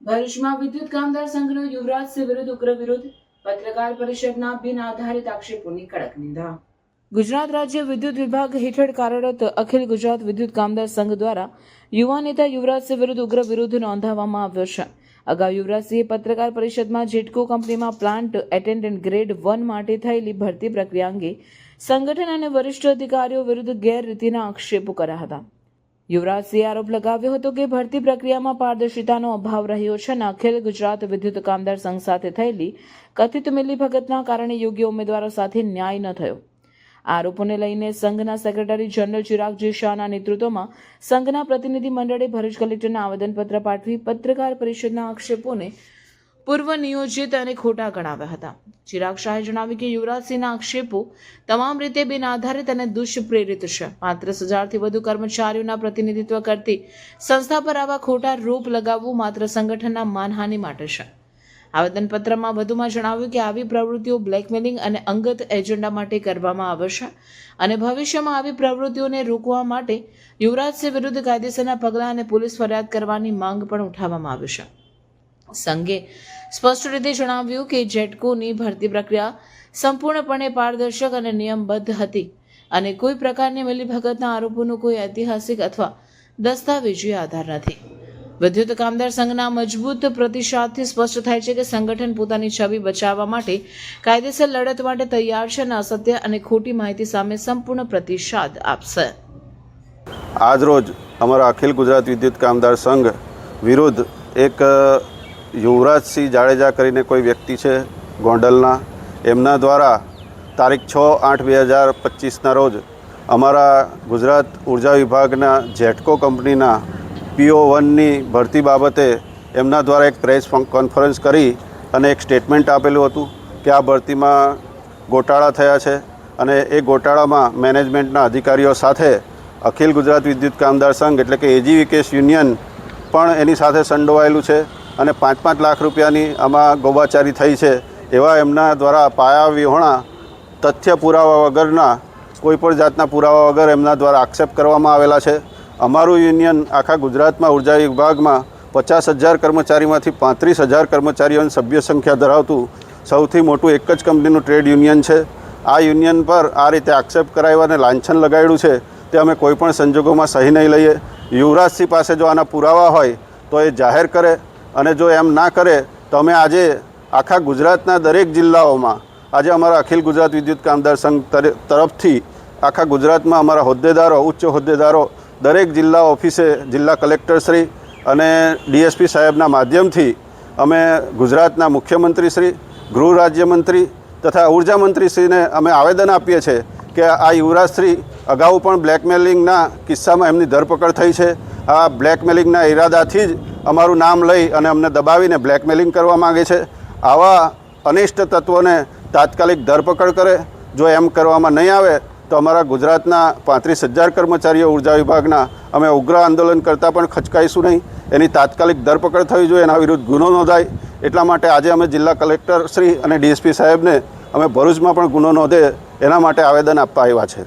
ભરૂચમાં વિદ્યુત કામદાર સંઘનો યુવરાજસિંહ વિરુદ્ધ ઉગ્ર વિરોધ, પત્રકાર પરિષદના બિન આધારિત આક્ષેપોની કડક નિંદા. ગુજરાત રાજ્ય વિદ્યુત વિભાગ હેઠળ કાર્યરત અખિલ ગુજરાત વિદ્યુત કામદાર સંઘ દ્વારા યુવા નેતા યુવરાજસિંહ વિરુદ્ધ ઉગ્ર વિરોધ નોંધાવવામાં આવ્યો છે. અગાઉ યુવરાજસિંહે પત્રકાર પરિષદમાં જેટકો કંપનીમાં પ્લાન્ટ એટેન્ડન્ટ ગ્રેડ વન માટે થયેલી ભરતી પ્રક્રિયા અંગે સંગઠન અને વરિષ્ઠ અધિકારીઓ વિરુદ્ધ ગેરરીતિના આક્ષેપો કર્યા હતા. યુવરાજસિંહે આરોપ લગાવ્યો હતો કે ભરતી પ્રક્રિયામાં પારદર્શિતાનો અભાવ રહ્યો છે અને અખિલ ગુજરાત વિદ્યુત કામદાર સંઘ સાથે થયેલી કથિત મિલીભગતના કારણે યોગ્ય ઉમેદવારો સાથે ન્યાય ન થયો. આરોપોને લઈને સંઘના સેક્રેટરી જનરલ ચિરાગજી શાહના નેતૃત્વમાં સંઘના પ્રતિનિધિ મંડળે ભરૂચ કલેક્ટરને આવેદનપત્ર પાઠવી પત્રકાર પરિષદના આક્ષેપોને પૂર્વ નિયોજિત અને ખોટા ગણાવ્યા હતા. ચિરાગ શાહે જણાવ્યું કે યુવરાજસિંહના આક્ષેપો તમામ રીતે બિનઆધારિત અને દુષ્પ્રેરિત છે. પાંત્રીસ હજારથી વધુ કર્મચારીઓના પ્રતિનિધિત્વ કરતી સંસ્થા પર આવા ખોટા રોપ લગાવવું માત્ર સંગઠનના માનહાનિ માટે છે. આવેદનપત્રમાં વધુમાં જણાવ્યું કે આવી પ્રવૃત્તિઓ બ્લેકમેલિંગ અને અંગત એજન્ડા માટે કરવામાં આવશે અને ભવિષ્યમાં આવી પ્રવૃત્તિઓને રોકવા માટે યુવરાજસિંહ વિરુદ્ધ કાયદેસરના પગલાં અને પોલીસ ફરિયાદ કરવાની માંગ પણ ઉઠાવવામાં આવી છે. સંઘે સ્પષ્ટ રીતે જણાવ્યું કે જેટકોની ભરતી પ્રક્રિયા સંપૂર્ણપણે પારદર્શક અને નિયમબદ્ધ હતી અને કોઈ પ્રકારની મિલીભગતના આરોપોનો કોઈ ઐતિહાસિક અથવા દસ્તાવેજી આધાર નથી. વિદ્યુત કામદાર સંઘના મજબૂત પ્રતિસાદથી સ્પષ્ટ થાય છે કે સંગઠન પોતાની છબી બચાવવા માટે કાયદેસર લડત માટે તૈયાર છે અને અસત્ય અને ખોટી માહિતી સામે સંપૂર્ણ પ્રતિસાદ આપશે. આજરોજ અમારા અખિલ ગુજરાત વિદ્યુત કામદાર સંઘ વિરુદ્ધ એક યુવરાજસિંહ જાડેજા કરીને કોઈ વ્યક્તિ છે ગોંડલના? એમના દ્વારા તારીખ છ આઠ બે હજાર પચીસના રોજ અમારા ગુજરાત ઊર્જા વિભાગના જેટકો કંપનીના પીઓ વનની ભરતી બાબતે એમના દ્વારા એક પ્રેસ કોન્ફરન્સ કરી અને એક સ્ટેટમેન્ટ આપેલું હતું કે આ ભરતીમાં ગોટાળા થયા છે અને એ ગોટાળામાં મેનેજમેન્ટના અધિકારીઓ સાથે અખિલ ગુજરાત વિદ્યુત કામદાર સંઘ એટલે કે એજી વિકેશ યુનિયન પણ એની સાથે સંડોવાયેલું છે. અને પાંચ પાંચ લાખ રૂપિયાની આમાં ગોબાચારી થઈ છે એવા એમના દ્વારા પાયા વિહોણા તથ્ય પુરાવા વગરના કોઈપણ જાતના પુરાવા વગર એમના દ્વારા આક્ષેપ કરવામાં આવેલા છે. અમારું યુનિયન આખા ગુજરાતમાં ઊર્જા વિભાગમાં પચાસ હજાર કર્મચારીમાંથી પાંત્રીસ હજાર કર્મચારીઓની સભ્ય સંખ્યા ધરાવતું સૌથી મોટું એક જ કંપનીનું ટ્રેડ યુનિયન છે. આ યુનિયન પર આ રીતે આક્ષેપ કરાવ્યા અને લાંછન લગાડ્યું છે, તે અમે કોઈપણ સંજોગોમાં સહી નહીં લઈએ. યુવરાજસિંહ પાસે જો આના પુરાવા હોય, તો એ જાહેર કરે. અને જો એમ ના કરે, તો અમે આજે આખા ગુજરાતના દરેક જિલ્લાઓમાં, આજે અમારા અખિલ ગુજરાત વિદ્યુત કામદાર સંઘ તર- તરફથી આખા ગુજરાતમાં અમારા હોદ્દેદારો, ઉચ્ચ હોદ્દેદારો, દરેક જિલ્લા ઓફિસે, જિલ્લા કલેક્ટરશ્રી અને ડીએસપી સાહેબના માધ્યમથી અમે ગુજરાતના મુખ્યમંત્રીશ્રી, ગૃહ રાજ્યમંત્રી તથા ઊર્જા મંત્રીશ્રીને અમે આવેદન આપીએ છીએ કે આ યુવરાજશ્રી અગાઉ પણ બ્લેકમેલિંગના કિસ્સામાં એમની ધરપકડ થઈ છે. આ બ્લેકમેલિંગના ઈરાદાથી જ અમારું નામ લઈ અને અમને દબાવીને બ્લેકમેલિંગ કરવા માગે છે. આવા અનિષ્ટ તત્વોને તાત્કાલિક ધરપકડ કરે. જો એમ કરવામાં નહીં આવે, તો અમારા ગુજરાતના પાંત્રીસ હજાર કર્મચારીઓ ઊર્જા વિભાગના અમે ઉગ્ર આંદોલન કરતાં પણ ખચકાઈશું નહીં. એની તાત્કાલિક ધરપકડ થવી જોઈએ, એના વિરુદ્ધ ગુનો નોંધાય. એટલા માટે આજે અમે જિલ્લા કલેક્ટર શ્રી અને ડીએસપી સાહેબને અમે ભરૂચમાં પણ ગુનો નોંધે એના માટે આવેદન આપવા આવ્યા છે.